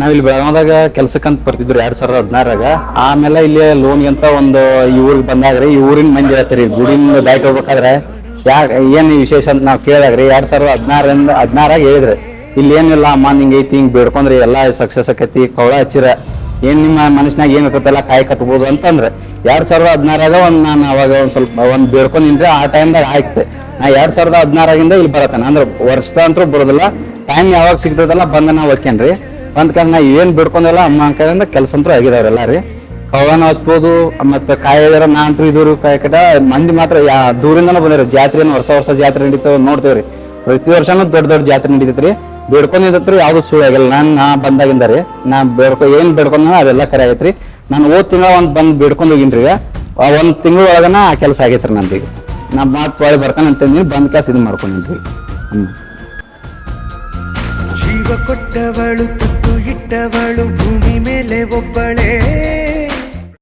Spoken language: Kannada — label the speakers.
Speaker 1: ನಾವಿಲ್ಲಿ ಬೆಳಗಾವದಾಗ ಕೆಲ್ಸಕ್ಕಂತ ಬರ್ತಿದ್ರು ಎರಡ್ ಸಾವಿರದ ಹದಿನಾರಾಗ ಆಮೇಲೆ ಇಲ್ಲಿ ಲೋನ್ಗೆ ಅಂತ ಒಂದು ಈ ಊರಿಗೆ ಬಂದಾಗ್ರಿ, ಈ ಊರಿನ ಮಂದಿ ಹೇಳ್ತೀರಿ ಗುಡಿನ ದಾಟಿ ಹೋಗ್ಬೇಕಾದ್ರೆ ಯಾಕ ಏನ್ ವಿಶೇಷ ಅಂತ ನಾವು ಕೇಳಾಗ್ರಿ, ಎರಡ್ ಸಾವಿರದ ಹದಿನಾರಿಂದ ಹದಿನಾರಾಗ ಹೇಳಿದ್ರಿ. ಇಲ್ಲಿ ಏನಿಲ್ಲ ಅಮ್ಮ ನಿಂಗೆ ಐತಿ, ಹಿಂಗ್ ಬೇಡ್ಕೊಂಡ್ರಿ, ಎಲ್ಲಾ ಸಕ್ಸಸ್ ಆಕೈತಿ ಕವಳ ಹಚ್ಚಿರ. ಏನ್ ನಿಮ್ಮ ಮನಸ್ಸಿನಾಗ ಏನ್ ಇರ್ತೈತಲ್ಲ, ಕಾಯಿ ಕಟ್ಬೋದು ಅಂತಂದ್ರೆ. ಎರಡ್ ಸಾವಿರದ ಹದಿನಾರಾಗ ಒಂದ್ ನಾನು ಅವಾಗ ಒಂದ್ ಸ್ವಲ್ಪ ಒಂದ್ ಬೇಡ್ಕೊಂಡಿನ್ರಿ, ಆ ಟೈಮ್ದಾಗ ಆಯ್ತು. ನಾ ಎರಡ್ ಸಾವಿರದ ಹದಿನಾರಾಗಿಂದ ಇಲ್ಲಿ ಬರತ್ತಾನ. ಅಂದ್ರೆ ವರ್ಷ ಅಂತೂ ಬರೋದಿಲ್ಲ ಟೈಮ್ ಯಾವಾಗ ಸಿಗ್ತದಲ್ಲ ಬಂದ ನಾವು ಹೋಗ್ಯನ್ರಿ ಬಂದ ಕಾರಣ ನಾ ಏನ್ ಬಿಡ್ಕೊಂಡಲ್ಲ ಅಮ್ಮ ಕಡೆಯಿಂದ ಕೆಲಸ ಅಂತೂ ಆಗಿದಾವ್ರೆಲ್ಲ ರೀ. ಕವನ ಹತ್ಬೋದು, ಮತ್ತೆ ಕಾಯಿದಾರ ನಾ ಅಂತೂ ಇದೂರು ಕಾಯಿ ಮಂದಿ ಮಾತ್ರ ಯಾ ದೂರಿಂದನೂ ಬಂದಿರಿ ಜಾತ್ರೆ ವರ್ಷ ವರ್ಷ ಜಾತ್ರೆ ನಡೀತಾವ ನೋಡ್ತೇವ್ರಿ. ಪ್ರತಿ ವರ್ಷನೂ ದೊಡ್ಡ ದೊಡ್ಡ ಜಾತ್ರೆ ನಡೀತೈತ್ರಿ. ಬೇಡ್ಕೊಂಡಿದ್ರು ಯಾವ್ದು ಸುಳ್ಳು ಆಗಿಲ್ಲ. ನಾನು, ನಾ ಬಂದಾಗಿಂದ ರೀ. ನಾ ಬೇಡ್ಕೊ, ಏನ್ ಬೇಡ್ಕೊಂಡ ಅದೆಲ್ಲ ಕರೆ ಆಗೈತ್ರಿ. ನಾನು ಹೋದ್ ತಿಂಗಳ ಒಂದ್ ಬಂದ್ ಬೇಡ್ಕೊಂಡು ಹೋಗಿನ್ರಿ ಆ ಒಂದ್ ತಿಂಗಳ ಒಳಗನ ಆ ಕೆಲಸ ಆಗೈತ್ರಿ ನಂದೀಗ ನಾ ಮಾತು ಒಳಗೆ ಬರ್ತಾನೆ ಅಂತಂದಿನಿ ಬಂದ್ ಕ್ಲಾಸ್ ಇದು ಮಾಡ್ಕೊಂಡಿನ್ರಿ ಹ್ಮ್.
Speaker 2: ಜೀವ ಕೊಟ್ಟವಳು ತುತ್ತು ಇಟ್ಟವಳು ಭೂಮಿ ಮೇಲೆ ಒಬ್ಬಳೇ